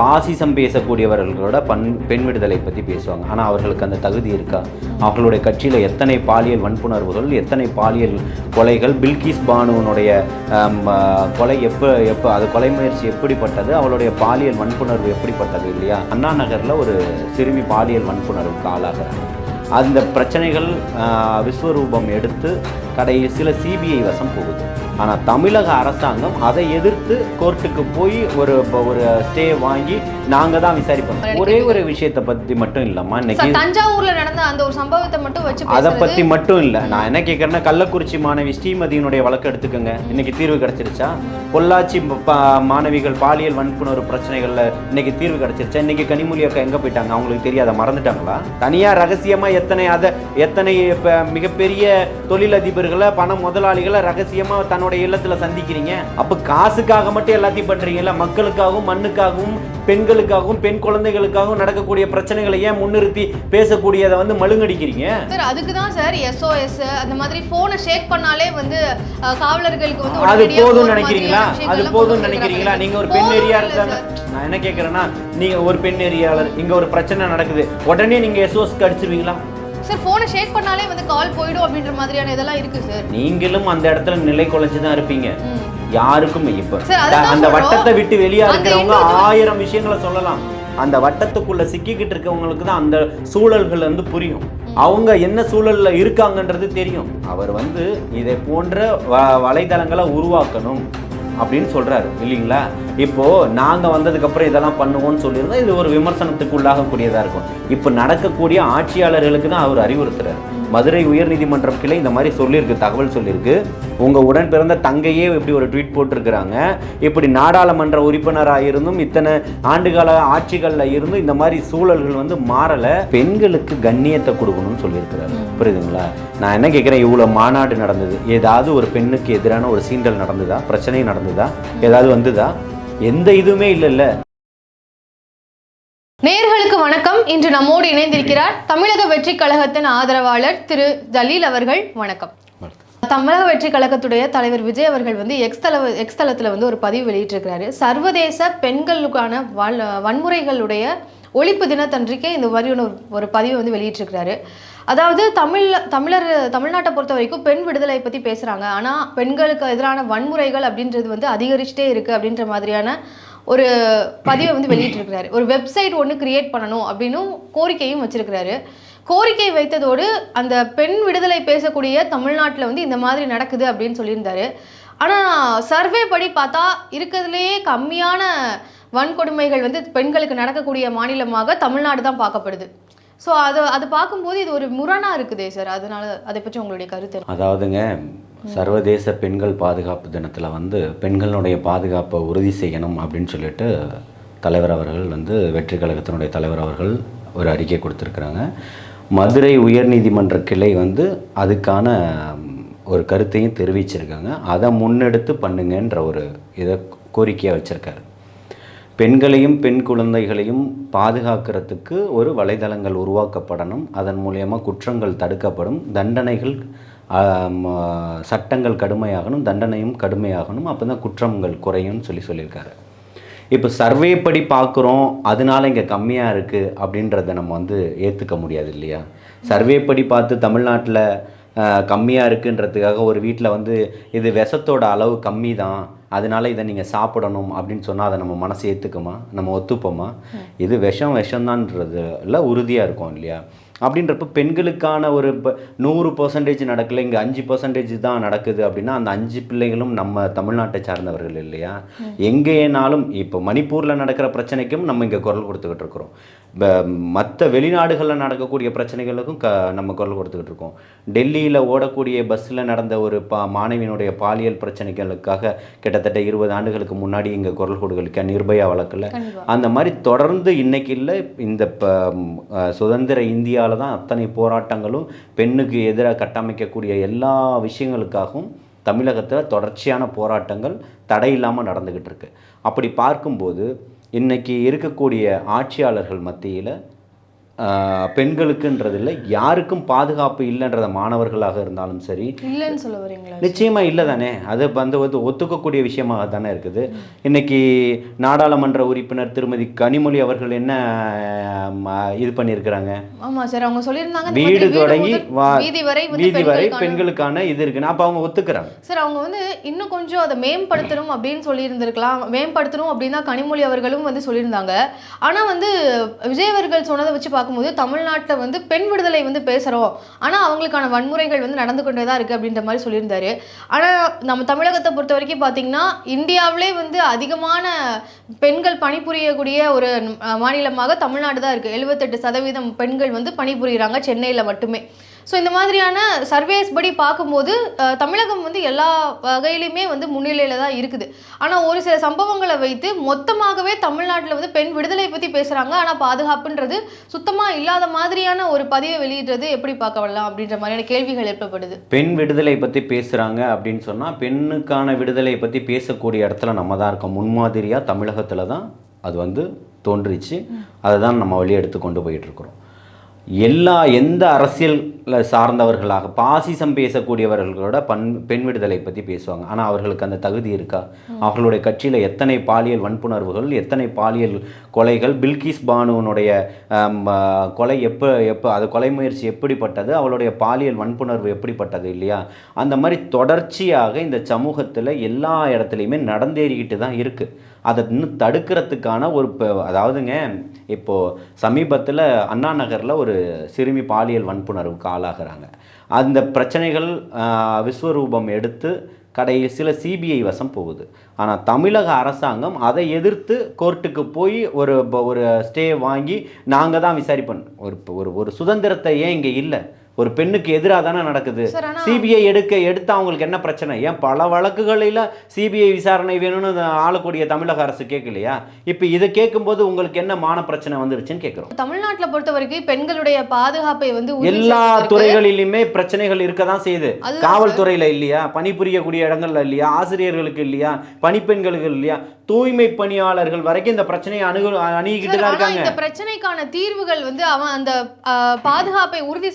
பாசிசம் பேசக்கூடியவர்களோட பண் பெண் விடுதலை பற்றி பேசுவாங்க. ஆனால் அவர்களுக்கு அந்த தகுதி இருக்கா? அவர்களுடைய கட்சியில் எத்தனை பாலியல் வன்புணர்வுகள் எத்தனை பாலியல் கொலைகள் பில்கிஸ் பானுவனுடைய கொலை எப்போ எப்போ அது கொலை முயற்சி எப்படிப்பட்டது அவளுடைய பாலியல் வன்புணர்வு எப்படிப்பட்டது இல்லையா? அண்ணா நகரில் ஒரு சிறுமி பாலியல் வன்புணர்வுக்கு ஆளாகிறாங்க. அந்த பிரச்சனைகள் விஸ்வரூபம் எடுத்து கடைசியில் சிபிஐ வசம் போகுது. ஆனால் தமிழக அரசாங்கம் அதை எதிர்த்து கோர்ட்டுக்கு போய் ஒரு ஒரு ஸ்டே வாங்கி நாங்கள் தான் விசாரிப்போம். ஒரே ஒரு விஷயத்தை பற்றி மட்டும் இல்லைம்மா இன்னைக்கு தஞ்சாவூர்ல நடந்த அந்த ஒரு சம்பவத்தை மட்டும் வச்சு அதை பற்றி மட்டும் இல்லை. நான் என்ன கேட்குறேன்னா கள்ளக்குறிச்சி மாணவி ஸ்ரீமதியினுடைய வழக்கு எடுத்துக்கோங்க. இன்னைக்கு தீர்வு கிடைச்சிருச்சா? பொள்ளாச்சி மாணவிகள் பாலியல் வன்புணர்வு பிரச்சனைகளில் இன்னைக்கு தீர்வு கிடைச்சிருச்சா? இன்னைக்கு கனிமொழி அக்கா எங்கே போயிட்டாங்க? அவங்களுக்கு தெரியாத? மறந்துட்டாங்களா? தனியாக ரகசியமாக எத்தனை அதை எத்தனை இப்போ மிகப்பெரிய தொழிலதிபர்களை பண முதலாளிகளை ரகசியமாக தன்னுடைய இல்லத்தில் சந்திக்கிறீங்க. அப்போ காசுக்காக மட்டும் எல்லாத்தையும் பண்ணுறீங்கல்ல மக்களுக்காகவும் மண்ணுக்காகவும் பெண்களுக்காகவும் பெண் குழந்தைகளுக்காகவும் நடக்கக்கூடிய பிரச்சனைகளை ஏன் முன்னிறுத்தி பேசக்கூடியதை வந்து மழுங்கடிக்கிறீங்க? சார் அதுக்கு தான் சார் எஸ்ஓஎஸ் அந்த மாதிரி போனை ஷேக் பண்ணாலே வந்து காவலர்களுக்கு வந்து அது உடனடியா போதும் போர் நினைக்கிறீங்களா? அது எல்லாம் போதும் கொண்டு நினைக்கிறீங்களா. நீங்க ஒரு பெண் இல்ல இருக்காங்க. நான் என்ன கேட்கறேன்னா நீங்க ஒரு பெண் நெறியாளர் இங்க ஒரு பிரச்சனை நடக்குது. உடனே நீங்க எஸ்ஓஸ்க்கு அடிச்சிருவீங்களா? சார் போனை ஷேக் பண்ணாலே வந்து கால் போயிடும் அப்படின்ற மாதிரியான இதெல்லாம் இருக்கு சார். நீங்களும் அந்த இடத்துல நிலை குலைஞ்சு தான் இருப்பீங்க. யாருக்கும் இப்ப அந்த. வட்டத்தை விட்டு வெளியா இருக்கிறவங்க ஆயிரம் விஷயங்களை சொல்லலாம். அந்த வட்டத்துக்குள்ள சிக்கிக்கிட்டு இருக்கவங்களுக்கு தான் அந்த சூழல்கள் வந்து புரியும். அவங்க என்ன சூழல்ல இருக்காங்கன்றது தெரியும். அவர் வந்து இதை போன்ற வலைதளங்களை உருவாக்கணும். அப்படின்னு சொல்றாரு இல்லைங்களா? இப்போ நாங்க வந்ததுக்கு அப்புறம் இதெல்லாம் பண்ணுவோம்னு சொல்லியிருந்தா இது ஒரு விமர்சனத்துக்கு உள்ளாகக்கூடியதா இருக்கும். இப்போ நடக்கக்கூடிய ஆட்சியாளர்களுக்கு தான் அவர் அறிவுறுத்துறாரு. மதுரை உயர்நீதிமன்றம் கிளை இந்த மாதிரி சொல்லியிருக்கு தகவல் சொல்லியிருக்கு. உங்க உடன் பிறந்த தங்கையே இப்படி ஒரு ட்வீட் போட்டிருக்கிறாங்க. இப்படி நாடாளுமன்ற உறுப்பினராக இருந்தும் இத்தனை ஆண்டுகால ஆட்சிகளில் இருந்தும் இந்த மாதிரி சூழல்கள் வந்து மாறல. பெண்களுக்கு கண்ணியத்தை கொடுக்கணும்னு சொல்லியிருக்கிறாரு. புரியுதுங்களா? நான் என்ன கேட்குறேன் இவ்வளோ மாநாடு நடந்தது. ஏதாவது ஒரு பெண்ணுக்கு எதிரான ஒரு சீண்டல் நடந்ததா? பிரச்சனை நடந்ததா? ஏதாவது வந்ததா? எந்த இதுவுமே இல்லைல்ல. நேர்களுக்கு வணக்கம். இன்று நம்மோடு இணைந்திருக்கிறார் தமிழக வெற்றி கழகத்தின் ஆதரவாளர் திரு ஜலீல் அவர்கள். வணக்கம். தமிழக வெற்றி கழகத்துடைய தலைவர் விஜய் அவர்கள் வந்து எக்ஸ் தள எக்ஸ் தளத்தில் வந்து ஒரு பதிவு வெளியிட்டிருக்கிறாரு. சர்வதேச பெண்களுக்கான வன்முறைகளுடைய ஒழிப்பு தினத்தன்றைக்கே இந்த மாதிரியான ஒரு ஒரு பதிவை வந்து வெளியிட்டிருக்கிறாரு. அதாவது தமிழ் தமிழர் தமிழ்நாட்டை பொறுத்த வரைக்கும் பெண் விடுதலை பற்றி பேசுகிறாங்க ஆனால் பெண்களுக்கு எதிரான வன்முறைகள் அப்படின்றது வந்து அதிகரிச்சுட்டே இருக்குது அப்படின்ற மாதிரியான ஒரு பதிவை வந்து வெளியிட்டிருக்கிறாரு. ஒரு வெப்சைட் ஒன்று கிரியேட் பண்ணணும் அப்படின்னும் கோரிக்கையும் வச்சிருக்கிறாரு. கோரிக்கை வைத்ததோடு அந்த பெண் விடுதலை பேசக்கூடிய தமிழ்நாட்டில் வந்து இந்த மாதிரி நடக்குது அப்படின்னு சொல்லியிருந்தாரு. ஆனால் சர்வே படி பார்த்தா இருக்கிறதுலேயே கம்மியான வன்கொடுமைகள் வந்து பெண்களுக்கு நடக்கக்கூடிய மாநிலமாக தமிழ்நாடு தான் பார்க்கப்படுது. ஸோ அது அது பார்க்கும்போது இது ஒரு முரணாக இருக்குதே சார். அதனால அதை பற்றி உங்களுடைய கருத்து அதாவதுங்க சர்வதேச பெண்கள் பாதுகாப்பு தினத்தில் வந்து பெண்களுடைய பாதுகாப்பை உறுதி செய்யணும் அப்படின்னு சொல்லிட்டு தலைவர் அவர்கள் வந்து வெற்றி கழகத்தினுடைய தலைவர் அவர்கள் ஒரு அறிக்கை கொடுத்துருக்குறாங்க. மதுரை உயர்நீதிமன்ற கிளை வந்து அதுக்கான ஒரு கருத்தையும் தெரிவிச்சிருக்காங்க. அதை முன்னெடுத்து பண்ணுங்கன்ற ஒரு இதை கோரிக்கையாக வச்சுருக்காரு. பெண்களையும் பெண் குழந்தைகளையும் பாதுகாக்கிறதுக்கு ஒரு வலைதளங்கள் உருவாக்கப்படணும். அதன் மூலயமா குற்றங்கள் தடுக்கப்படும். தண்டனைகள் சட்டங்கள் கடுமையாகணும் தண்டனையும் கடுமையாகணும். அப்போ தான் குற்றங்கள் குறையும்னு சொல்லி சொல்லியிருக்காரு. இப்போ சர்வே படி பார்க்குறோம் அதனால இங்கே கம்மியாக இருக்குது அப்படின்றத நம்ம வந்து ஏற்றுக்க முடியாது இல்லையா? சர்வே படி பார்த்து தமிழ்நாட்டில் கம்மியாக இருக்குன்றதுக்காக ஒரு வீட்டில் வந்து இது விஷத்தோட அளவு கம்மி தான் அதனால இதை நீங்கள் சாப்பிடணும் அப்படின்னு சொன்னால் அதை நம்ம மனசு ஏற்றுக்குமா நம்ம ஒத்துப்போமா? இது விஷம் விஷம்தான்றதுல உறுதியாக இருக்கும் இல்லையா? அப்படின்றப்ப பெண்களுக்கான ஒரு இப்போ நூறு பர்சன்டேஜ் நடக்கல இங்கே அஞ்சு பர்சன்டேஜ் தான் நடக்குது அப்படின்னா அந்த அஞ்சு பிள்ளைகளும் நம்ம தமிழ்நாட்டை சார்ந்தவர்கள் இல்லையா? எங்கேனாலும் இப்போ மணிப்பூரில் நடக்கிற பிரச்சனைக்கும் நம்ம இங்கே குரல் கொடுத்துக்கிட்டு இருக்கிறோம். மற்ற வெளிநாடுகளில் நடக்கக்கூடிய பிரச்சனைகளுக்கும் க நம்ம குரல் கொடுத்துக்கிட்டு இருக்கோம். டெல்லியில் ஓடக்கூடிய பஸ்ஸில் நடந்த ஒரு பா மாணவியினுடைய பாலியல் பிரச்சனைகளுக்காக கிட்டத்தட்ட இருபது ஆண்டுகளுக்கு முன்னாடி இங்கே குரல் கொடுக்கலிக்க நிர்பயா வழக்கில். அந்த மாதிரி தொடர்ந்து இன்னைக்கு இல்லை இந்த சுதந்திர இந்தியாவில் தான் அத்தனை போராட்டங்களும் பெண்ணுக்கு எதிராக கட்டமைக்கக்கூடிய எல்லா விஷயங்களுக்காகவும் தமிழகத்தில் தொடர்ச்சியான போராட்டங்கள் தடை இல்லாமல் நடந்துக்கிட்டு இருக்கு. அப்படி பார்க்கும்போது இன்னைக்கு இருக்கக்கூடிய ஆட்சியாளர்கள் மத்தியில் பெண்களுக்குன்றது இல்லை யாருக்கும் பாதுகாப்பு இல்லைன்றத மாணவர்களாக இருந்தாலும் சரி இல்லைன்னு சொல்ல வரீங்களா? நிச்சயமா இல்லை தானே அது வந்து வந்து ஒத்துக்கக்கூடிய விஷயமாக தானே இருக்குது. இன்னைக்கு நாடாளுமன்ற உறுப்பினர் திருமதி கனிமொழி அவர்கள் என்ன இது பண்ணியிருக்கிறாங்க? ஆமா சார் அவங்க சொல்லியிருந்தாங்க வீடு தொடங்கி வீதி வரை வீதி வரை பெண்களுக்கான- இது இருக்குன்னு அப்போ அவங்க ஒத்துக்கிறாங்க. சார் அவங்க வந்து இன்னும் கொஞ்சம் அதை மேம்படுத்தணும் அப்படின்னு சொல்லியிருந்திருக்கலாம். மேம்படுத்தணும் அப்படின்னு தான் கனிமொழி அவர்களும் வந்து சொல்லியிருந்தாங்க. ஆனா வந்து விஜய் அவர்கள் சொன்னதை வச்சு பார்க்கும்போது தமிழ்நாட்டில் வந்து பெண் விடுதலை வந்து பேசுகிறோம் ஆனால் அவங்களுக்கான வன்முறைகள் வந்து நடந்து கொண்டே தான் இருக்குது அப்படின்ற மாதிரி சொல்லியிருந்தாரு. ஆனால் நம்ம தமிழகத்தை பொறுத்த வரைக்கும் பார்த்தீங்கன்னா இந்தியாவிலே வந்து அதிகமான பெண்கள் பணிபுரியக்கூடிய ஒரு மாநிலமாக தமிழ்நாடு தான் இருக்குது எழுபத்தெட்டு சதவீதம் பெண்கள் வந்து பணிபுரிகிறாங்க சென்னையில் மட்டுமே. ஸோ இந்த மாதிரியான சர்வேஸ் படி பார்க்கும்போது தமிழகம் வந்து எல்லா வகையிலுமே வந்து முன்னிலையில தான் இருக்குது. ஆனால் ஒரு சில சம்பவங்களை வைத்து மொத்தமாகவே தமிழ்நாட்டில் வந்து பெண் விடுதலை பற்றி பேசுகிறாங்க ஆனால் பாதுகாப்புன்றது சுத்தமாக இல்லாத மாதிரியான ஒரு பதிவை வெளியிடுறது எப்படி பார்க்க வரலாம் அப்படின்ற மாதிரியான கேள்விகள் எழுப்பப்படுது. பெண் விடுதலை பற்றி பேசுகிறாங்க அப்படின்னு சொன்னால் பெண்ணுக்கான விடுதலை பற்றி பேசக்கூடிய இடத்துல நம்ம தான் இருக்கோம். முன்மாதிரியாக தமிழகத்தில் தான் அது வந்து தோன்றிச்சு. அதை தான் நம்ம வழி எடுத்து கொண்டு போயிட்டு இருக்கிறோம். எல்லா எந்த அரசியலில் சார்ந்தவர்களாக பாசிசம் பேசக்கூடியவர்களோட பண் பெண் விடுதலை பற்றி பேசுவாங்க. ஆனால் அவர்களுக்கு அந்த தகுதி இருக்கா? அவர்களுடைய கட்சியில் எத்தனை பாலியல் வன்புணர்வுகள் எத்தனை பாலியல் கொலைகள் பில்கிஸ் பானுவனுடைய கொலை எப்போ எப்போ அது கொலை முயற்சி எப்படிப்பட்டது அவளுடைய பாலியல் வன்புணர்வு எப்படிப்பட்டது இல்லையா? அந்த மாதிரி தொடர்ச்சியாக இந்த சமூகத்தில் எல்லா இடத்துலையுமே நடந்தேறிக்கிட்டு தான் இருக்குது அதை இன்னும் தடுக்கிறதுக்கான ஒரு இப்போ அதாவதுங்க இப்போது சமீபத்தில் அண்ணா நகரில் ஒரு சிறுமி பாலியல் வன்புணர்வுக்கு ஆளாகிறாங்க. அந்த பிரச்சனைகள் விஸ்வரூபம் எடுத்து கடைசியில் சிபிஐ வசம் போகுது. ஆனால் தமிழக அரசாங்கம் அதை எதிர்த்து கோர்ட்டுக்கு போய் ஒரு ப- ஒரு ஸ்டே வாங்கி நாங்கள் தான் விசாரிப்போம் ஒரு ஒரு ஒரு சுதந்திரத்தை ஏன் இங்கே இல்லை? ஒரு பெண்ணுக்கு எதிராக தானே நடக்குது. சிபிஐ எடுக்க எடுத்தா அவங்களுக்கு என்ன பிரச்சனை? ஏன் பல வழக்குகளில் சிபிஐ விசாரணை வேணும்னு ஆளக்கூடிய தமிழக அரசு கேட்கலையா? இப்போ இதை கேட்கும்போது உங்களுக்கு என்ன மான பிரச்சனை வந்துருச்சுன்னு கேட்குறோம். தமிழ்நாட்டில் பொறுத்த வரைக்கும் பெண்களுடைய பாதுகாப்பை வந்து எல்லா துறைகளிலுமே பிரச்சனைகள் இருக்க தான் செய்யுது காவல்துறையில இல்லையா? பணிபுரியக்கூடிய இடங்கள்ல இல்லையா? ஆசிரியர்களுக்கு இல்லையா? பணிப்பெண்களுக்கு இல்லையா? தூய்மை பணியாளர்கள் வரைக்கும் இந்த பிரச்சனையை அணுகு அணுகிக்கிட்டு தான் இருக்காங்க. இந்த பிரச்சனைக்கான தீர்வுகள் வந்து அவன் அந்த பாதுகாப்பை உறுதி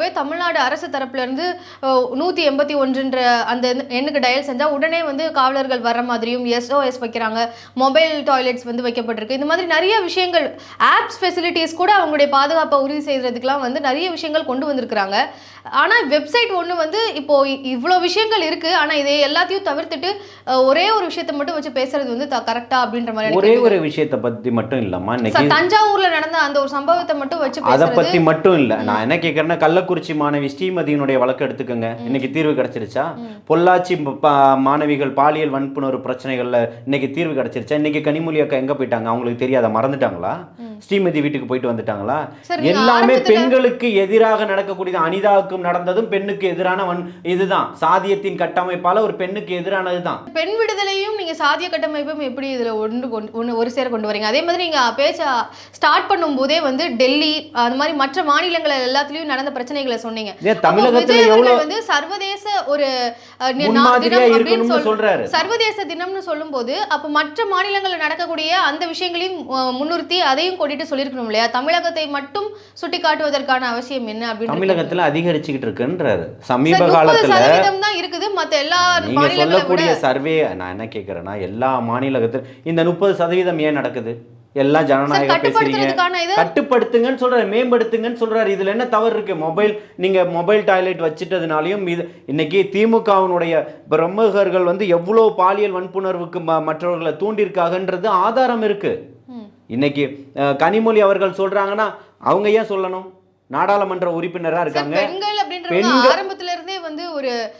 செய்வதற்காகவே தமிழ்நாடு அரசு தரப்புல இருந்து அஹ், நூத்தி எண்பத்தி ஒன்றுன்ற அந்த எண்ணுக்கு டயல் செஞ்சா உடனே வந்து காவலர்கள் வர்ற மாதிரியும் எஸ்ஓஎஸ் வைக்கிறாங்க. மொபைல் டாய்லெட்ஸ் வந்து வைக்கப்பட்டிருக்கு. இந்த மாதிரி நிறைய விஷயங்கள் ஆப்ஸ் ஃபெசிலிட்டிஸ் கூட அவங்களுடைய பாதுகாப்பை உறுதி செய்யறதுக்கெல்லாம் வந்து நிறைய விஷயங்கள் கொண்டு வந்திருக்கிறாங்க. ஆனா வெப்சைட் ஒண்ணு வந்து இப்போ இவ்வளோ விஷயங்கள் இருக்கு. ஆனா இதை எல்லாத்தையும் தவிர்த்துட்டு ஒரே ஒரு விஷயத்தை மட்டும் வச்சு பேசுறது வந்து கரெக்டா அப்படின்ற மாதிரி ஒரே ஒரு விஷயத்தை பத்தி மட்டும் இல்லம்மா தஞ்சாவூர்ல நடந்த அந்த ஒரு சம்பவத்தை மட்டும் வச்சு அதை பத்தி மட்டும் இல்ல. நான் என்ன கேட்கறேன்னா கள்ளக்குறிச்சி மாணவி ஸ்ரீமதியினுடைய வழக்கு எடுத்துக்கோங்க. இன்னைக்கு தீர்வு கிடைச்சிருச்சா? பொள்ளாச்சி மாணவிகள் பாலியல் வன்புணர்வு பிரச்சனைகள்ல இன்னைக்கு தீர்வு கிடைச்சிருச்சா? இன்னைக்கு கனிமொழி அக்கா எங்க போயிட்டாங்க? அவங்களுக்கு தெரியாத? மறந்துட்டாங்களா? ஸ்ரீமதி வீட்டுக்கு போயிட்டு வந்துட்டாங்களா? எல்லாமே பெண்களுக்கு எதிராக நடக்கக்கூடியது அனிதாவுக்கும் நடந்ததும் பெண்ணுக்கு எதிரான வன் இதுதான். சாதியத்தின் கட்டமைப்பால ஒரு பெண்ணுக்கு எதிரானதுதான். பெண் விடுதலையும் நீங்க சாதிய கட்டமைப்பும் எப்படி இதுல ஒன்று கொண்டு ஒரு சேர கொண்டு வரீங்க? அதே மாதிரி நீங்க பேச்ச ஸ்டார்ட் பண்ணும்போதே வந்து டெல்லி அந்த மாதிரி மற்ற மாநிலங்கள் எல்லாத்துலயும் நடந்த பிரச்சனைகளை சொன்னீங்க. வந்து சர்வதேச ஒரு சொல்றாரு. சர்வதேச தினம்னு சொல்லும்போது அப்ப மற்ற மாநிலங்கள்ல நடக்கக்கூடிய அந்த விஷயங்களையும் முன்னிறுத்தி அதையும் கொண்டுட்டு சொல்லியிருக்கணும் இல்லையா? தமிழகத்தை மட்டும் சுட்டி காட்டுவதற்கான அவசியம் என்ன அப்படின்னு தமிழகத்துல அதிகரிச்சுக்கிட்டு இருக்குன்றாரு. சமீப சார், 30 காலத்துல தான் இருக்குது. மத்த எல்லா நீங்க சொல்லக்கூடிய சர்வே நான் என்ன கேட்குறேன்னா எல்லா மாநிலத்தில் இந்த முப்பது சதவீதம் ஏன் நடக்குது? எல்லாம் சார், ஜனநாயகம் பேசுறீங்க. கட்டுப்படுத்துங்கன்னு சொல்றாரு மேம்படுத்துங்கன்னு சொல்றாரு. இதுல என்ன தவறு இருக்கு? மொபைல் நீங்க மொபைல் டாய்லெட் வச்சிட்டதுனாலையும் இது இன்னைக்கு திமுகவினுடைய பிரமுகர்கள் வந்து எவ்வளோ பாலியல் வன்புணர்வுக்கு மற்றவர்களை தூண்டியிருக்காங்கன்றது ஆதாரம் இருக்கு. இன்னைக்கு கனிமொழி அவர்கள் சொல்றாங்கன்னா அவங்க ஏன் சொல்லணும்? நாடாளுமன்ற உறுப்பினரா இருக்காங்க. பெண்கள்- ஆரம்பத்துல இருந்தே வந்து ஒரு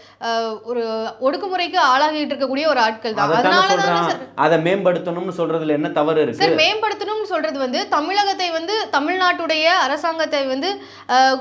ஒரு ஒடுக்குமுறைக்கு ஆளாகிட்டு இருக்கக்கூடிய ஒரு ஆட்கள் தான். அதனால அதை மேம்படுத்தணும்னு சொல்றதுல என்ன தவறு இருக்கு? சார் மேம்படுத்தணும்னு சொல்றது வந்து தமிழகத்தை வந்து தமிழ்நாட்டுடைய அரசாங்கத்தை வந்து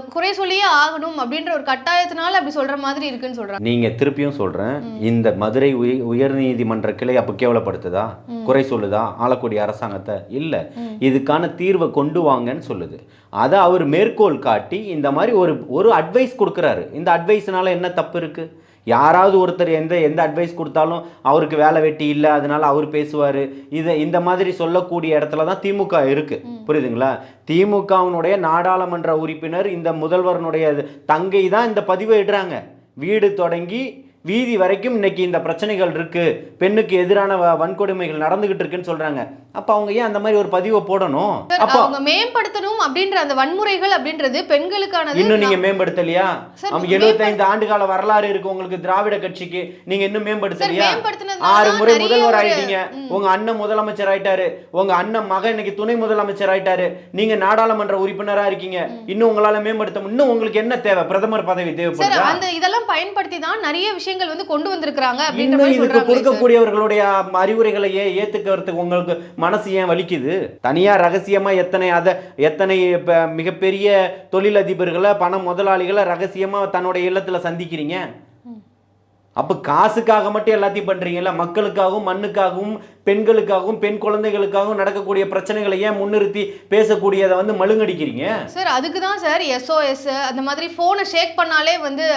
குறை சொல்லியே ஆகணும் அப்படின்ற ஒரு கட்டாயத்தினால அப்படி சொல்ற மாதிரி இருக்குன்னு சொல்றாங்க. நீங்க திருப்பியும் சொல்றேன். இந்த மதுரை உய- உயர்நீதிமன்ற கிளை அப்ப கேவலப்படுத்துதா? குறை சொல்லுதா? ஆளக்கூடிய அரசாங்கத்தை? இல்ல. இதுக்கான தீர்வை கொண்டு வாங்கன்னு சொல்லுது. அதை அவர் மேற்கோள் காட்டி இந்த மாதிரி ஒரு ஒரு அட்வைஸ் கொடுக்குறாரு. இந்த அட்வைஸ்னால என்ன தப்பு இருக்கு? யாராவது ஒருத்தர் எந்த எந்த அட்வைஸ் கொடுத்தாலும் அவருக்கு வேலை வெட்டி இல்லை அதனால அவர் பேசுவார். இதை இந்த மாதிரி சொல்லக்கூடிய இடத்துல தான் திமுக இருக்கு. புரியுதுங்களா? திமுகவினுடைய நாடாளுமன்ற உறுப்பினர் இந்த முதல்வரனுடைய தங்கை தான் இந்த பதிவை இடுறாங்க. வீடு தொடங்கி வீதி வரைக்கும் இன்னைக்கு இந்த பிரச்சனைகள் இருக்கு. பெண்ணுக்கு எதிரான வன்கொடுமைகள் நடந்துகிட்டு இருக்குன்னு சொல்றாங்க. அப்ப அவங்க ஏன் அந்த மாதிரி ஒரு பதிவை போடணும்? அப்போ அவங்க மேம்படுத்தணும் அப்படின்ற அந்த வன்முறைகள் அப்படின்றது பெண்களுக்கானது. இன்னும் நீங்க மேம்படுத்தலையா? 75 ஆண்டு கால வரலாறு இருக்கு உங்களுக்கு திராவிட கட்சிக்கு. நீங்க இன்னும் மேம்படுத்தலையா? ஆறு முறை முதல்வர் ஆயிட்டீங்க. உங்க அண்ணன் முதலமைச்சர் ஆயிட்டாரு. உங்க அண்ணன் மகன் இன்னைக்கு துணை முதலமைச்சர் ஆயிட்டாரு. நீங்க நாடாளுமன்ற உறுப்பினரா இருக்கீங்க. இன்னும் உங்களால மேம்படுத்த. இன்னும் உங்களுக்கு என்ன தேவை? பிரதமர் பதவி தேவைப்படுதா? அந்த இதெல்லாம் பயன்படுத்தி தான் நிறைய விஷயங்கள் வந்து கொண்டு வந்திருக்காங்க அப்படின்ற இதுக்கு. கொடுக்கக்கூடியவர்களுடைய அறிவுரைகளை ஏன் ஏத்துக்கிறதுக்கு உங்களுக்கு மனசு ஏன் வலிக்குது தனியா ரகசியமா எத்தனை அத எத்தனை மிகப்பெரிய தொழிலதிபர்களை பண முதலாளிகளை ரகசியமா தன்னுடைய இல்லத்துல சந்திக்கிறீங்க அப்ப காசுக்காக மட்டும் எல்லாத்தையும் பண்றீங்கல்ல? மக்களுக்காகவும் மண்ணுக்காகவும் பெண்களுக்காகவும் பெண் குழந்தைகளுக்காகவும் நடக்கக்கூடிய பிரச்சனைகளை ஏன் முன்னிறுத்தி பேசக்கூடியதை வந்து மழுங்கடிக்கிறீங்க? சார் அதுக்கு தான் சார் எஸ்ஓஎஸ் அந்த மாதிரி போனை ஷேக் பண்ணாலே வந்து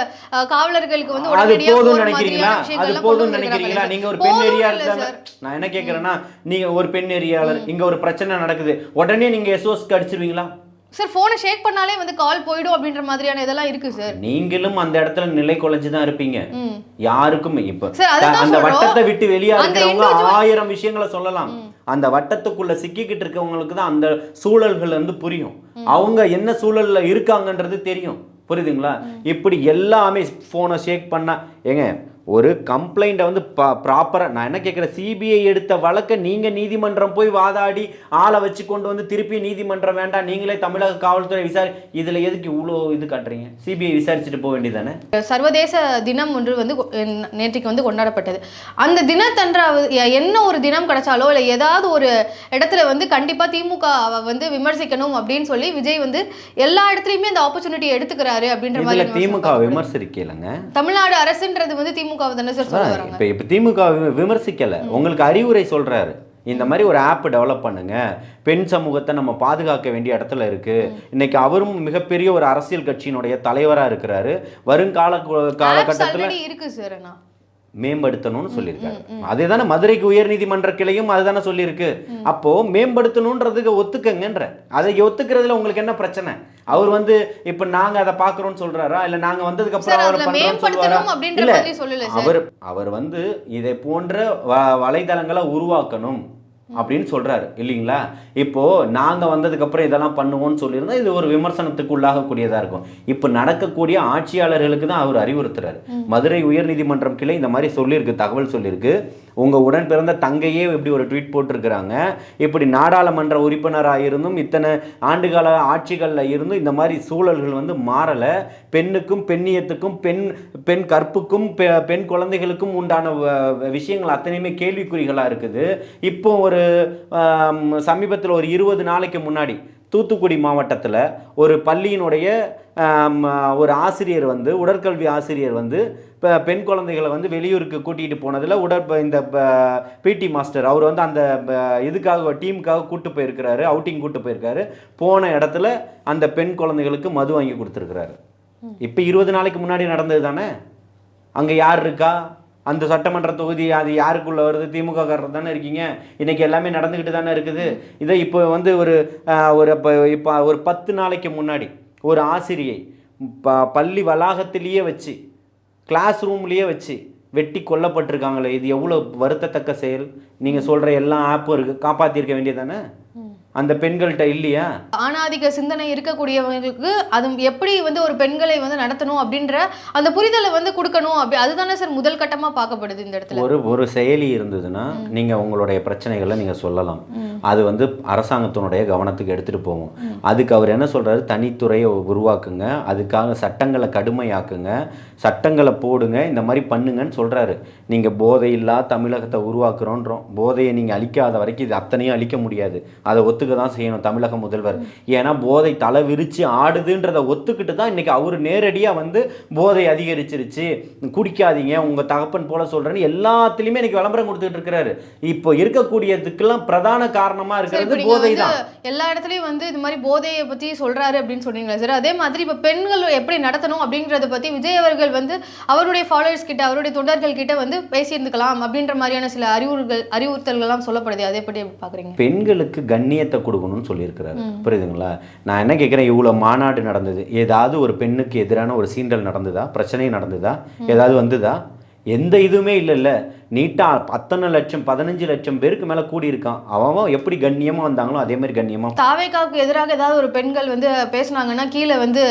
காவலர்களுக்கு வந்து அது போதும் நினைக்கிறீங்களா? அது போதும் நினைக்கிறீங்களா? நீங்க ஒரு. பெண் இல்ல இருந்தாங்க. நான் என்ன கேட்கறேன்னா நீங்க ஒரு பெண் நெறியாளர் இங்க ஒரு பிரச்சனை நடக்குது உடனே நீங்க எஸ்ஓஸ்க்கு அடிச்சிருவீங்களா? சார் போனை ஷேக் பண்ணாலே வந்து கால் போயிடும் அப்படின்ற மாதிரியான இதெல்லாம் இருக்கு சார் நீங்களும் அந்த இடத்துல நிலை குலைஞ்சு தான் இருப்பீங்க யாருக்கும் இப்ப அந்த. வட்டத்தை விட்டு வெளியா இருக்கிறவங்க ஆயிரம் விஷயங்களை சொல்லலாம். அந்த வட்டத்துக்குள்ள சிக்கிக்கிட்டு இருக்கவங்களுக்கு தான் அந்த சூழல்கள் வந்து புரியும். அவங்க என்ன சூழல்ல இருக்காங்கன்றது தெரியும். புரியுதுங்களா? இப்படி எல்லாமே போனை ஷேக் பண்ணா ஏங்க ஒரு கம்ப்ளைண்ட்டை வந்து ப்ராப்பராக நான் என்ன கேட்குறேன் சிபிஐ எடுத்த வழக்கை நீங்கள் நீதிமன்றம் போய் வாதாடி ஆளை வச்சு கொண்டு வந்து திருப்பி நீதிமன்றம் வேண்டாம் நீங்களே தமிழக காவல்துறை விசாரி இதில் எதுக்கு இவ்வளோ இது காட்டுறீங்க? சிபிஐ விசாரிச்சுட்டு போக வேண்டியதானே சர்வதேச தினம் ஒன்று வந்து நேற்றைக்கு வந்து கொண்டாடப்பட்டது. அந்த தினத்தன்றாவது என்ன ஒரு தினம் கிடைச்சாலோ இல்லை ஏதாவது ஒரு இடத்துல வந்து கண்டிப்பா திமுக வந்து விமர்சிக்கணும் அப்படின்னு சொல்லி விஜய் வந்து எல்லா இடத்துலயுமே அந்த ஆப்பர்ச்சுனிட்டி எடுத்துக்கிறாரு அப்படின்ற மாதிரி திமுக. விமர்சிக்கலங்க தமிழ்நாடு அரசுன்றது வந்து திமுக தானே சார் இப்ப இப்ப திமுக விமர்சிக்கல. உங்களுக்கு அறிவுரை சொல்றாரு. இந்த மாதிரி ஒரு ஆப் டெவலப் பண்ணுங்க. பெண் சமூகத்தை நம்ம பாதுகாக்க வேண்டிய இடத்துல இருக்கு. இன்னைக்கு அவரும் மிகப்பெரிய ஒரு அரசியல் கட்சியினுடைய தலைவரா இருக்கிறாரு. வருங்கால காலகட்டத்துல இருக்கு சார் மேம்படுத்தணும்னு சொல்லியிருக்காரு. அதேதானே மதுரைக்கு உயர்நீதிமன்ற கிளையும் அதுதானே சொல்லியிருக்கு. அப்போ மேம்படுத்தணுன்றதுக்கு ஒத்துக்கங்கன்ற. அதை ஒத்துக்கிறதுல உங்களுக்கு என்ன பிரச்சனை? அவர் வந்து இப்ப நாங்க அதை பாக்குறோம்னு சொல்றாரா? இல்ல நாங்க வந்ததுக்கு அப்புறம் அவர் அவர் அவர் வந்து இதை போன்ற வலைதளங்களை உருவாக்கணும். அப்படின்னு சொல்றாரு இல்லைங்களா? இப்போ நாங்க வந்ததுக்கு அப்புறம் இதெல்லாம் பண்ணுவோம்னு சொல்லியிருந்தா இது ஒரு விமர்சனத்துக்கு உள்ளாகக்கூடியதா இருக்கும். இப்போ நடக்கக்கூடிய ஆட்சியாளர்களுக்கு தான் அவர் அறிவுறுத்துறாரு. மதுரை உயர்நீதிமன்றம் கிளை இந்த மாதிரி சொல்லியிருக்கு தகவல் சொல்லியிருக்கு. உங்கள் உடன் பிறந்த தங்கையே இப்படி ஒரு ட்வீட் போட்டிருக்கிறாங்க. இப்படி நாடாளுமன்ற உறுப்பினராக இருந்தும் இத்தனை ஆண்டுகால ஆட்சிகளில் இருந்தும் இந்த மாதிரி சூழல்கள் வந்து மாறலை. பெண்ணுக்கும் பெண்ணியத்துக்கும் பெண் பெண் கற்புக்கும் பெ- பெண் குழந்தைகளுக்கும் உண்டான வ- விஷயங்கள் அத்தனையுமே கேள்விக்குறிகளாக இருக்குது. இப்போ ஒரு சமீபத்தில் ஒரு இருபது நாளைக்கு முன்னாடி தூத்துக்குடி மாவட்டத்தில் ஒரு பள்ளியினுடைய ஒரு ஆசிரியர் வந்து உடற்கல்வி ஆசிரியர் வந்து இப்போ பெண் குழந்தைகளை வந்து வெளியூருக்கு கூட்டிகிட்டு போனதில் உடற் இந்த பிடி மாஸ்டர். அவர் வந்து அந்த இதுக்காக டீமுக்காக கூட்டு போயிருக்கிறாரு அவுட்டிங் கூட்டு போயிருக்காரு. போன இடத்துல அந்த பெண் குழந்தைகளுக்கு மது வாங்கி கொடுத்துருக்கிறாரு. இப்போ இருபது நாளைக்கு முன்னாடி நடந்தது தானே? அங்கே யார் இருக்கா? அந்த சட்டமன்ற தொகுதி அது யாருக்குள்ள வருது? திமுக காரர் தானே இருக்கீங்க. இன்னைக்கு எல்லாமே நடந்துக்கிட்டு தானே இருக்குது. இதை இப்போ வந்து ஒரு ஒரு இப்போ இப்போ ஒரு பத்து நாளைக்கு முன்னாடி ஒரு ஆசிரியை ப பள்ளி வளாகத்திலேயே வச்சு கிளாஸ் ரூம்லேயே வச்சு வெட்டி கொல்லப்பட்டிருக்காங்களே. இது எவ்வளோ வருத்தத்தக்க செயல்? நீங்கள் சொல்கிற எல்லா ஆப்பும் இருக்குது காப்பாற்றிருக்க வேண்டியதானே அந்த பெண்கள்கிட்ட இல்லையா? ஆணாதிக்க சிந்தனை இருக்கக்கூடியவங்களுக்கு அது எப்படி வந்து ஒரு பெண்களை வந்து நடத்தணும் அப்படின்ற அந்த புரிதலை வந்து கொடுக்கணும் அப்படி அதுதானே சார் முதல் கட்டமா பார்க்கப்படுது இந்த இடத்துல. ஒரு ஒரு செயலி இருந்ததுன்னா நீங்கள் உங்களுடைய பிரச்சனைகளை நீங்கள் சொல்லலாம். அது வந்து அரசாங்கத்தினுடைய கவனத்துக்கு எடுத்துகிட்டு போகும். அதுக்கு அவர் என்ன சொல்றாரு? தனித்துறையை உருவாக்குங்க. அதுக்காக சட்டங்களை கடுமையாக்குங்க. சட்டங்களை போடுங்க இந்த மாதிரி பண்ணுங்கன்னு சொல்றாரு. நீங்கள் போதையில்லா தமிழகத்தை உருவாக்குறோன்றோம். போதையை நீங்கள் அழிக்காத வரைக்கும் இது அத்தனையும் அழிக்க முடியாது. அதை ஒத்து ஒத்துக்க தான் செய்யணும் தமிழக முதல்வர். ஏன்னா போதை தலை விரிச்சு ஆடுதுன்றதை ஒத்துக்கிட்டு தான் இன்னைக்கு அவர் நேரடியாக வந்து போதை அதிகரிச்சிருச்சு. குடிக்காதீங்க உங்க தகப்பன் போல சொல்றேன்னு எல்லாத்துலேயுமே இன்னைக்கு விளம்பரம் கொடுத்துட்டு இருக்கிறாரு. இப்போ இருக்கக்கூடியதுக்கெல்லாம் பிரதான காரணமா சரி, இப்ப இருக்கிறது போதை தான். எல்லா இடத்துலயும் வந்து இது மாதிரி போதையை பத்தி சொல்றாரு அப்படின்னு சொன்னீங்களா சார். அதே மாதிரி இப்ப பெண்கள் எப்படி நடத்தணும் அப்படிங்கறத பத்தி விஜய் அவர்கள் வந்து அவருடைய ஃபாலோவர்ஸ் கிட்ட அவருடைய தொண்டர்கள் கிட்ட வந்து பேசியிருந்துக்கலாம் அப்படின்ற மாதிரியான சில அறிவுறுகள் அறிவுறுத்தல்கள் எல்லாம் சொல்லப்படுது. அதை பற்றி எப்படி பாக்குறீங்க பெண்களுக்கு கண்ணியத்தை கொடுக்கணும்னு சொல்லியிருக்கிறாரு. புரியுதுங்களா? நான் என்ன கேட்குறேன்? இவ்வளோ மாநாடு நடந்தது. ஏதாவது ஒரு பெண்ணுக்கு எதிரான ஒரு சீண்டல் நடந்ததா? பிரச்சனை நடந்ததா? ஏதாவது வந்துதா? எந்த இதுவுமே இல்லைல்ல. நீட்டாக அத்தனை லட்சம் பதினஞ்சு லட்சம் பேருக்கு மேலே கூடியிருக்கான். அவன் எப்படி கண்ணியமாக வந்தாங்களோ அதே மாதிரி கண்ணியமாக தாவேக்காவுக்கு எதிராக ஏதாவது ஒரு பெண்கள் வந்து பேசுனாங்கன்னா கீழே வந்து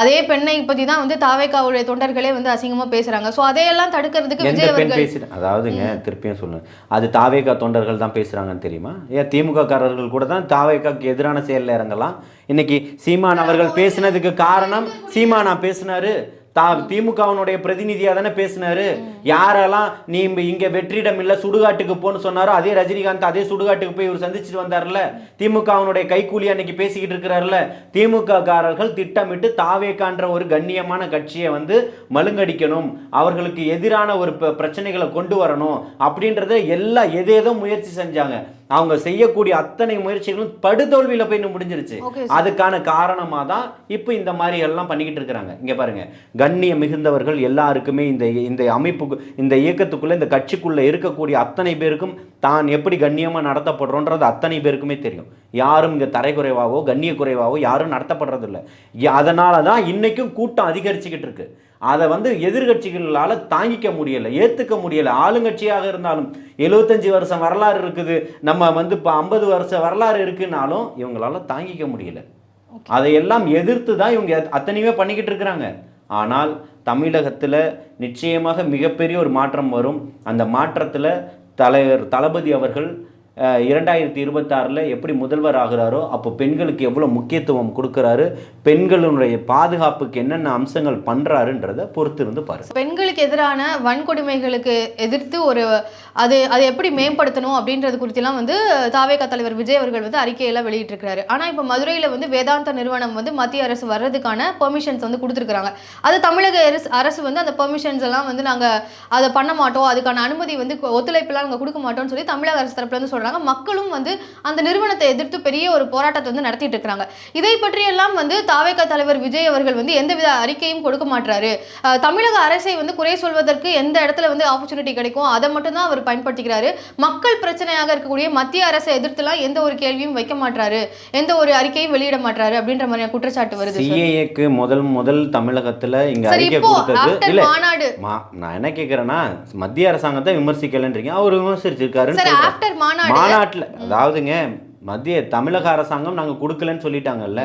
அதே பெண்ணை பத்தி தான் வந்து தாவேக்காவுடைய தொண்டர்களே வந்து அசிங்கமா பேசுறாங்க. சோ அதையெல்லாம் தடுக்கிறதுக்கு எந்த பெண் பேசுகிறேன் அதாவதுங்க திருப்பியும் சொல்லுவேன் அது தாவேகா தொண்டர்கள் தான் பேசுகிறாங்கன்னு தெரியுமா? ஏன் திமுக காரர்கள் கூட தான் தாவேகாக்கு எதிரான செயலில் இறங்கலாம். இன்னைக்கு சீமான் அவர்கள் பேசினதுக்கு காரணம் சீமானா பேசினாரு. தா திமுகவினுடைய பிரதிநிதியாக தானே பேசினாரு. யாரெல்லாம் நீ இங்க- வெற்றிடம் இல்லை சுடுகாட்டுக்கு போன்னு சொன்னாரோ அதே ரஜினிகாந்த் அதே சுடுகாட்டுக்கு போய் இவர் சந்திச்சுட்டு வந்தார்ல திமுகவினுடைய கைக்கூலி அன்னைக்கு பேசிக்கிட்டு இருக்கிறார்ல திமுக காரர்கள் திட்டமிட்டு தாவேக்கான்ற ஒரு கண்ணியமான கட்சியை வந்து மழுங்கடிக்கணும். அவர்களுக்கு எதிரான ஒரு பிரச்சனைகளை கொண்டு வரணும். அப்படின்றத எல்லா எதேதோ முயற்சி செஞ்சாங்க. அவங்க செய்யக்கூடிய அத்தனை முயற்சிகளும் படுதோல்வியில போய் முடிஞ்சிருச்சு. அதுக்கான காரணமா தான் இப்போ இந்த மாதிரி எல்லாம் பண்ணிக்கிட்டு இருக்கிறாங்க. இங்க பாருங்க. கண்ணியம் மிகுந்தவர்கள் எல்லாருக்குமே இந்த இந்த அமைப்புக்கு இந்த இயக்கத்துக்குள்ள இந்த கட்சிக்குள்ள இருக்கக்கூடிய அத்தனை பேருக்கும் தான் எப்படி கண்ணியமா நடத்தப்படுறோன்றது அத்தனை பேருக்குமே தெரியும். யாரும் இங்க தரைக்குறைவாவோ கண்ணிய குறைவாவோ யாரும் நடத்தப்படுறது இல்லை அதனால தான் இன்னைக்கும் கூட்டம் அதிகரிச்சுக்கிட்டு இருக்கு. அதை வந்து எதிர்கட்சிகளால் தாங்கிக்க முடியலை ஏற்றுக்க முடியலை. ஆளுங்கட்சியாக இருந்தாலும் எழுபத்தஞ்சு வருஷம் வரலாறு இருக்குது. நம்ம வந்து இப்போ ஐம்பது வருஷம் வரலாறு இருக்குனாலும் இவங்களால தாங்கிக்க முடியல. அதையெல்லாம் எதிர்த்து தான் இவங்க அத்தனையுமே பண்ணிக்கிட்டு இருக்கிறாங்க. ஆனால் தமிழகத்தில் நிச்சயமாக மிகப்பெரிய ஒரு மாற்றம் வரும். அந்த மாற்றத்தில் தலைவர் தளபதி அவர்கள் இரண்டாயிரத்தி இருபத்தாறில் எப்படி முதல்வர் ஆகிறாரோ அப்போ பெண்களுக்கு எவ்வளோ முக்கியத்துவம் கொடுக்குறாரு பெண்களுடைய பாதுகாப்புக்கு என்னென்ன அம்சங்கள் பண்ணுறாருன்றத பொறுத்து இருந்து பாருங்க. பெண்களுக்கு எதிரான வன்கொடுமைகளுக்கு எதிர்த்து ஒரு அது அதை எப்படி மேம்படுத்தணும் அப்படின்றது குறித்தெல்லாம் வந்து தாவேகா தலைவர் விஜய் அவர்கள் வந்து அறிக்கையெல்லாம் வெளியிட்டிருக்கிறாரு. ஆனால் இப்போ மதுரையில் வந்து வேதாந்த நிறுவனம் வந்து மத்திய அரசு வர்றதுக்கான பெர்மிஷன்ஸ் வந்து கொடுத்துருக்குறாங்க. அது தமிழக அரசு அரசு வந்து அந்த பெர்மிஷன்ஸ் எல்லாம் வந்து நாங்கள் அதை பண்ண மாட்டோம் அதுக்கான அனுமதி வந்து ஒத்துழைப்பெல்லாம் நாங்கள் கொடுக்க மாட்டோம்னு சொல்லி தமிழக அரசு தரப்புல சொல்கிறோம் சொல்றாங்க. மக்களும் வந்து அந்த நிறுவனத்தை எதிர்த்து பெரிய ஒரு போராட்டத்தை வந்து நடத்திட்டு இருக்காங்க இதை பற்றியெல்லாம் வந்து தாவேகா தலைவர் விஜய் அவர்கள் வந்து எந்தவித அறிக்கையும் கொடுக்க மாட்டாரு தமிழக அரசை வந்து குறை சொல்வதற்கு எந்த இடத்துல வந்து ஆப்பர்ச்சுனிட்டி கிடைக்கும் அதை மட்டும் தான் அவர் பயன்படுத்திக்கிறாரு. மக்கள் பிரச்சனையாக இருக்கக்கூடிய மத்திய அரசை எதிர்த்துலாம் எந்த ஒரு கேள்வியும் வைக்க மாட்டாரு எந்த ஒரு அறிக்கையும் வெளியிட மாட்டாரு அப்படின்ற மாதிரியான குற்றச்சாட்டு வருது. சிஏஏக்கு முதல் முதல் தமிழகத்துல இங்க அறிக்கை கொடுத்தது இல்ல மாநாடு. நான் என்ன கேட்குறேன்னா மத்திய அரசாங்கத்தை விமர்சிக்கலன்றீங்க. அவர் விமர்சிச்சிருக்காருன்னு சார் சொல்றேன். ஆஃப்டர் மாநாடு மாநாட்டுல அதாவதுங்க மத்திய தமிழக அரசாங்கம் நாங்க கொடுக்கலன்னு சொல்லிட்டாங்கல்ல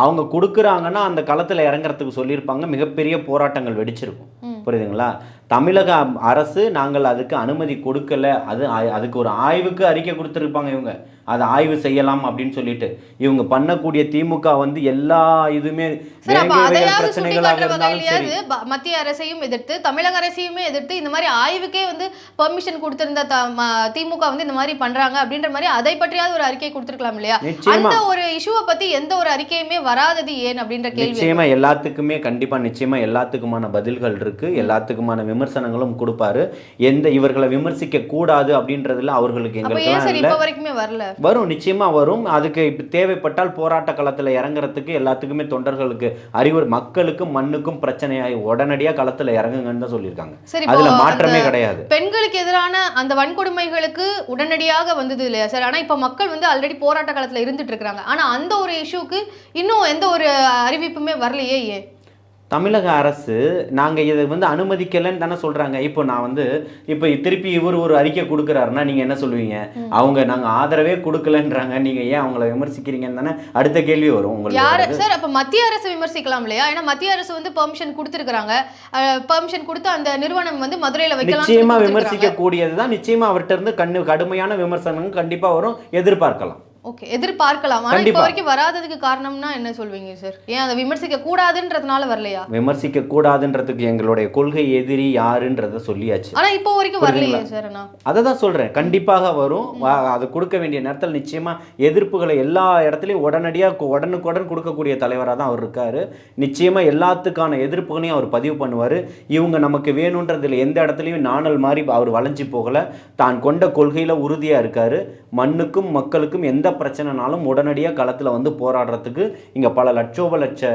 அவங்க கொடுக்குறாங்கன்னா அந்த களத்துல இறங்குறதுக்கு சொல்லியிருப்பாங்க. மிகப்பெரிய போராட்டங்கள் வெடிச்சிருக்கும். புரியுதுங்களா? தமிழக அரசு நாங்கள் அதுக்கு அனுமதி கொடுக்கல. அது அதுக்கு ஒரு ஆய்வுக்கு அறிக்கை கொடுத்துருப்பாங்க இவங்க. அதை ஆய்வு செய்யலாம் அப்படின்னு சொல்லிட்டு. இவங்க பண்ணக்கூடிய திமுக வந்து எல்லா அதையாவது பிரச்சனைகளாக இருந்தாலும் மத்திய அரசையும் எதிர்த்து தமிழக அரசையுமே எதிர்த்து இந்த மாதிரி ஆய்வுக்கே வந்து பெர்மிஷன் கொடுத்திருந்த திமுக வந்து இந்த மாதிரி பண்றாங்க அப்படின்ற மாதிரி அதை பற்றியாவது ஒரு அறிக்கை கொடுத்திருக்கலாம் இல்லையா? அந்த ஒரு இஷ்யூவை பத்தி எந்த ஒரு அறிக்கையுமே வராதது ஏன் அப்படின்ற கேள்வி நிச்சயமா எல்லாத்துக்குமே கண்டிப்பா நிச்சயமா எல்லாத்துக்குமான பதில்கள் இருக்கு. எல்லாத்துக்குமான விமர்சனங்களும் கொடுப்பாரு. எந்த இவர்களை விமர்சிக்க கூடாது அப்படின்றதுல அவர்களுக்கு வரைக்குமே வரல? வரும் நிச்சயமா வரும். அதுக்கு தேவைப்பட்டால் போராட்ட களத்துல இறங்குறதுக்கு எல்லாத்துக்குமே தொண்டர்களுக்கு அறிவுரை மக்களுக்கும் மண்ணுக்கும் பிரச்சனையாகி உடனடியா களத்துல இறங்குங்கன்னு தான் சொல்லியிருக்காங்க. அதுல மாற்றமே கிடையாது. பெண்களுக்கு எதிரான அந்த வன்கொடுமைகளுக்கு உடனடியாக வந்தது இல்லையா சார்? ஆனா இப்ப மக்கள் வந்து ஆல்ரெடி போராட்ட காலத்துல இருந்துட்டு இருக்காங்க ஆனா அந்த ஒரு இஷ்யூக்கு இன்னும் எந்த ஒரு அறிவிப்புமே வரலையே ஏன்? தமிழக அரசு நாங்க இதை வந்து அனுமதிக்கலைன்னு தானே சொல்றாங்க. இப்போ நான் வந்து இப்போ திருப்பி இவர் ஒரு அறிக்கை கொடுக்குறாருன்னா நீங்க என்ன சொல்லுவீங்க? அவங்க நாங்க ஆதரவே கொடுக்கலன்றாங்க. நீங்க ஏன் அவங்கள விமர்சிக்கிறீங்கன்னு தானே அடுத்த கேள்வி வரும் உங்களுக்கு. யாரு. சார் அப்ப மத்திய அரசு விமர்சிக்கலாம் இல்லையா? ஏன்னா மத்திய அரசு வந்து பெர்மிஷன் கொடுத்துருக்காங்க பெர்மிஷன் கொடுத்து அந்த நிறுவனம் வந்து மதுரையில வைக்கலாம் நிச்சயமா விமர்சிக்க கூடியதுதான் நிச்சயமா அவர்கிட்ட இருந்து கண்ணு கடுமையான விமர்சனங்கள் கண்டிப்பா வரும். எதிர்பார்க்கலாம். ஓகே எதிர்பார்க்கலாம். ஆனா இப்போ. வரைக்கும் வராததுக்கு காரணம்னா என்ன சொல்வீங்க சார் ஏன் அதை விமர்சிக்க கூடாதுன்றதுனால வரலையா? விமர்சிக்க கூடாதுன்றதுக்கு எங்களுடைய கொள்கை எதிரி யாருன்றத சொல்லியாச்சு. ஆனா இப்போ வரைக்கும் வரலையே சார் அதை தான் சொல்கிறேன் கண்டிப்பாக வரும். அது கொடுக்க வேண்டிய நேரத்தில் நிச்சயமாக எதிர்ப்புகளை எல்லா இடத்துலையும் உடனடியாக உடனுக்குடன் கொடுக்கக்கூடிய தலைவராக தான் அவர் இருக்கார். நிச்சயமாக எல்லாத்துக்கான எதிர்ப்புகளையும் அவர் பதிவு பண்ணுவார். இவங்க நமக்கு வேணுன்றதுல எந்த இடத்துலையும் நாணல் மாதிரி அவர் வளைஞ்சு போகலை. தான் கொண்ட கொள்கையில் உறுதியாக இருக்கார். மண்ணுக்கும் மக்களுக்கும் எந்த பிரச்சனைனாலும் உடனடியாக களத்தில் வந்து போராடுறதுக்கு இங்கே பல லட்சோப லட்ச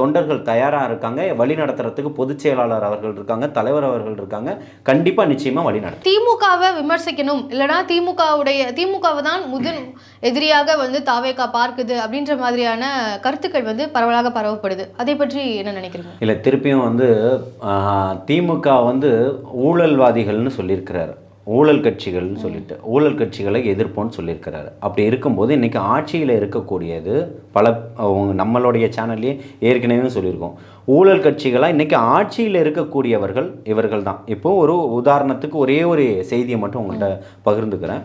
தொண்டர்கள் தயாராக இருக்காங்க. வழி நடத்துறதுக்கு பொதுச் செயலாளர் அவர்கள் இருக்காங்க தலைவர் அவர்கள் இருக்காங்க. கண்டிப்பாக நிச்சயமாக வழி நடத்தும். திமுகவை விமர்சிக்கணும். இல்லைனா திமுகவுடைய திமுகவை தான் முதல் எதிரியாக வந்து தாவேகா பார்க்குது அப்படின்ற மாதிரியான கருத்துக்கள் வந்து பரவலாக பரவப்படுது. அதை பற்றி என்ன நினைக்கிறீங்க? இல்லை திருப்பியும் வந்து திமுக வந்து ஊழல்வாதிகள்னு சொல்லியிருக்கிறாரு. ஊழல் கட்சிகள்னு சொல்லிட்டு ஊழல் கட்சிகளை எதிர்ப்போம்னு சொல்லியிருக்கிறாரு. அப்படி இருக்கும்போது இன்றைக்கி ஆட்சியில் இருக்கக்கூடியது பல அவங்க நம்மளுடைய சேனல்லே ஏற்கனவே சொல்லியிருக்கோம். ஊழல் கட்சிகளாக இன்றைக்கி ஆட்சியில் இருக்கக்கூடியவர்கள் இவர்கள் தான் இப்போது ஒரு உதாரணத்துக்கு ஒரே ஒரு செய்தியை மட்டும் உங்கள்கிட்ட பகிர்ந்துக்கிறேன்.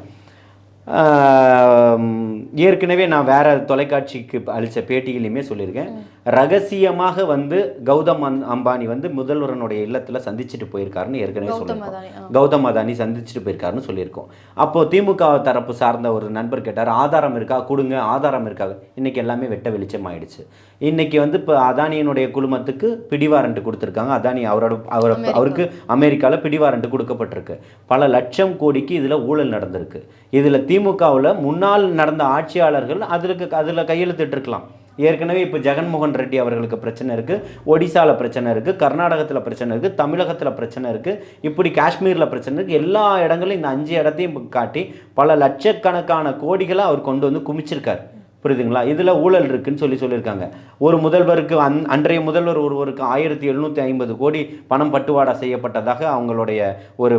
ஏற்கனவே நான் வேற தொலைக்காட்சிக்கு அளித்த பேட்டியிலையுமே சொல்லியிருக்கேன். ரகசியமாக வந்து கௌதம் அம்பானி வந்து முதல்வரனுடைய இல்லத்தில் சந்திச்சுட்டு போயிருக்காருன்னு ஏற்கனவே சொல்லியிருக்கோம். கௌதம் அதானி சந்திச்சுட்டு போயிருக்காருன்னு சொல்லியிருக்கோம். அப்போ திமுக தரப்பு சார்ந்த ஒரு நண்பர் கேட்டார் ஆதாரம் இருக்கா? கொடுங்க ஆதாரம் இருக்கா? இன்னைக்கு எல்லாமே வெட்ட வெளிச்சம் ஆயிடுச்சு இன்னைக்கு வந்து இப்போ அதானியினுடைய குழுமத்துக்கு பிடிவாரண்ட் கொடுத்துருக்காங்க. அதானி அவரோட அவர். அவருக்கு அமெரிக்காவில் பிடிவாரண்ட் கொடுக்கப்பட்டிருக்கு. பல லட்சம் கோடிக்கு இதில் ஊழல் நடந்திருக்கு. இதில் திமுகவில் முன்னாள் நடந்த ஆட்சியாளர்கள் அதுக்கு அதில் கையெழுத்திட்டிருக்கலாம். ஏற்கனவே இப்போ ஜெகன்மோகன் ரெட்டி அவர்களுக்கு பிரச்சனை இருக்குது ஒடிசாவில் பிரச்சனை இருக்குது கர்நாடகத்தில் பிரச்சனை இருக்குது தமிழகத்தில் பிரச்சனை இருக்குது இப்படி காஷ்மீரில் பிரச்சனை இருக்குது எல்லா இடங்களும் இந்த அஞ்சு இடத்தையும் காட்டி பல லட்சக்கணக்கான கோடிகளை அவர் கொண்டு வந்து குமிச்சிருக்கார் புரியுதுங்களா? இதில் ஊழல் இருக்குன்னு சொல்லி சொல்லியிருக்காங்க. ஒரு முதல்வருக்கு அந் அன்றைய முதல்வர் ஒருவருக்கு ஆயிரத்தி எழுநூற்றி ஐம்பது கோடி பணம் பட்டுவாடா செய்யப்பட்டதாக அவங்களுடைய ஒரு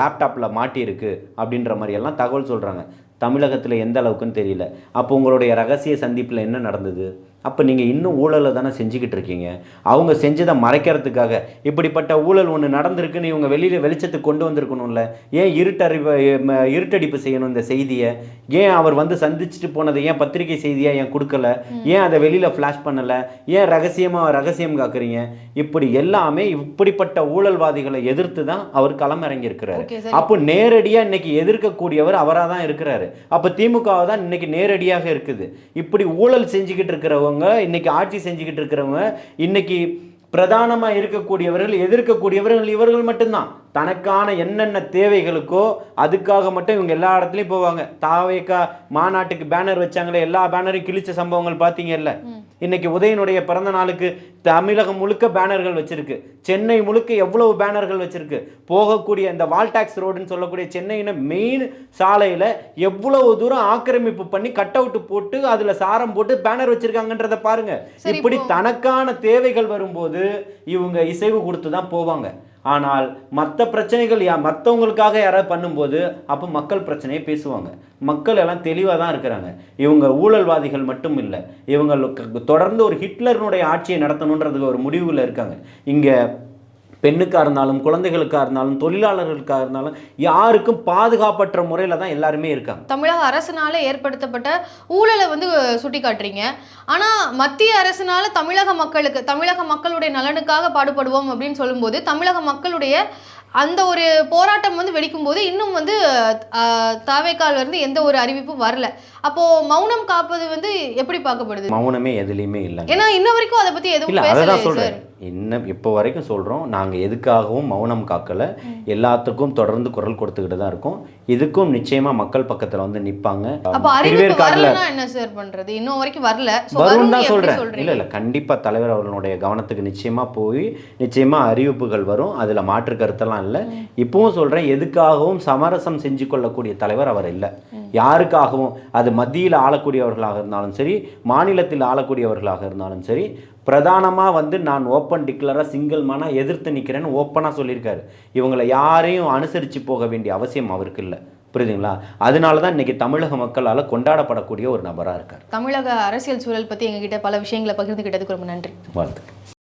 லேப்டாப்பில் மாட்டியிருக்கு அப்படின்ற மாதிரியெல்லாம் தகவல் சொல்கிறாங்க தமிழகத்தில் எந்த அளவுக்குன்னு தெரியல. அப்போ உங்களுடைய ரகசிய சந்திப்பில் என்ன நடந்தது? அப்போ நீங்கள் இன்னும் ஊழலை தானே செஞ்சுக்கிட்டு இருக்கீங்க? அவங்க செஞ்சதை மறைக்கிறதுக்காக. இப்படிப்பட்ட ஊழல் ஒன்று நடந்திருக்குன்னு இவங்க வெளியில் வெளிச்சத்துக்கு கொண்டு வந்திருக்கணும்ல. ஏன் இருட்டறிவு ம- இருட்டடிப்பு செய்யணும் இந்த செய்தியை? ஏன் அவர் வந்து சந்திச்சுட்டு போனதை ஏன் பத்திரிகை செய்தியாக ஏன் கொடுக்கல? ஏன் அதை வெளியில் ஃப்ளாஷ் பண்ணலை? ஏன் ரகசியமாக ரகசியம் காக்குறீங்க? இப்படி எல்லாமே இப்படிப்பட்ட ஊழல்வாதிகளை எதிர்த்து தான் அவர் களமிறங்கியிருக்கிறாரு. அப்போ நேரடியா இன்னைக்கு எதிர்க்கக்கூடியவர் அவராக தான் இருக்கிறாரு. அப்போ திமுக தான் இன்னைக்கு நேரடியாக இருக்குது. இப்படி ஊழல் செஞ்சுக்கிட்டு இருக்கிறவங்க இன்னைக்கு ஆட்சி செஞ்சுக்கிட்டு இருக்கிறவங்க இன்னைக்கு பிரதானமா இருக்கக்கூடியவர்கள் எதிர்க்கக்கூடியவர்கள் இவர்கள் மட்டும்தான். தனக்கான என்னென்ன தேவைகளுக்கோ அதுக்காக மட்டும் இவங்க எல்லா இடத்துலையும் போவாங்க. தாவேக்கா மாநாட்டுக்கு பேனர் வச்சாங்களே எல்லா பேனரையும் கிழிச்ச சம்பவங்கள் பார்த்தீங்கல்ல? இன்னைக்கு உதயனுடைய பிறந்த நாளுக்கு தமிழகம் முழுக்க பேனர்கள் வச்சிருக்கு. சென்னை முழுக்க எவ்வளவு பேனர்கள் வச்சிருக்கு? போகக்கூடிய இந்த வால்டாக்ஸ் ரோடுன்னு சொல்லக்கூடிய சென்னையின மெயின் சாலையில எவ்வளவு தூரம் ஆக்கிரமிப்பு பண்ணி கட் அவுட் போட்டு அதுல சாரம் போட்டு பேனர் வச்சிருக்காங்கன்றத பாருங்க. இப்படி இப்போ- தனக்கான தேவைகள் வரும்போது இவங்க இசைவு கொடுத்து தான் போவாங்க. ஆனால் மற்ற பிரச்சனைகள் யா மற்றவங்களுக்காக யாராவது பண்ணும்போது அப்போ மக்கள் பிரச்சனையை பேசுவாங்க. மக்கள் எல்லாம் தெளிவாக தான் இருக்கிறாங்க. இவங்க ஊழல்வாதிகள் மட்டும் இல்லை இவங்க தொடர்ந்து ஒரு ஹிட்லரினுடைய ஆட்சியை நடத்தணுன்றதுக்கு ஒரு முடிவில் இருக்காங்க. இங்கே பெண்ணுக்காக இருந்தாலும் குழந்தைகளுக்காக இருந்தாலும் தொழிலாளர்களுக்காக இருந்தாலும் யாருக்கும் பாதுகாப்பற்ற முறையில் தான் எல்லாருமே இருக்காங்க. தமிழக அரசினால் ஏற்படுத்தப்பட்ட ஊழலை வந்து சுட்டி காட்டுறீங்க ஆனால் மத்திய அரசினால் தமிழக மக்களுக்கு தமிழக மக்களுடைய நலனுக்காக பாடுபடுவோம் அப்படின்னு சொல்லும்போது தமிழக மக்களுடைய அந்த ஒரு போராட்டம் வந்து வெடிக்கும் போது இன்னும் வந்து தாவேக்கால இருந்து எந்த ஒரு அறிவிப்பும் வரல. அப்போ மௌனம் காப்பது வந்து எப்படி பார்க்கப்படுது? மௌனமே எதுலேயுமே இல்லைங்க. ஏன்னா இன்ன வரைக்கும் அதை பத்தி எதுவும் இல்லை அதை பேசல தான் சொல்கிறேன் இன்னும் இப்போ வரைக்கும் சொல்கிறோம் நாங்கள் எதுக்காகவும் மௌனம் காக்கலை. எல்லாத்துக்கும் தொடர்ந்து குரல் கொடுத்துக்கிட்டு தான் இருக்கோம். இதுக்கும் நிச்சயமாக மக்கள் பக்கத்தில் வந்து நிற்பாங்க அப்போ அறிவிப்பு என்ன சார் பண்றது? இன்னும் வரைக்கும் வரல. தான் சொல்றீங்க? இல்லை இல்லை கண்டிப்பாக தலைவர் அவர்களுடைய கவனத்துக்கு நிச்சயமாக போய் நிச்சயமாக அறிவிப்புகள் வரும். அதில் மாற்று கருத்தெல்லாம் இல்லை. இப்பவும் சொல்கிறேன் எதுக்காகவும் சமரசம் செஞ்சு கொள்ளக்கூடிய தலைவர் அவர் இல்லை. யாருக்காகவும்? அது மத்தியில் ஆளக்கூடியவர்களாக இருந்தாலும் சரி மாநிலத்தில் ஆளக்கூடியவர்களாக இருந்தாலும் சரி பிரதானமாக வந்து நான் ஓப்பன் டிக்ளராக சிங்கிள் மனா எதிர்த்து நிற்கிறேன்னு ஓப்பனாக சொல்லியிருக்காரு. இவங்களை யாரையும் அனுசரித்து போக வேண்டிய அவசியம் அவருக்கு இல்லை. புரியுதுங்களா? அதனால தான் இன்னைக்கு தமிழக மக்களால் கொண்டாடப்படக்கூடிய ஒரு நபராக இருக்கார். தமிழக அரசியல் சூழல் பத்தி எங்ககிட்ட பல விஷயங்களை பகிர்ந்துகிட்டதுக்கு ரொம்ப நன்றி. வாழ்த்துக்கள்.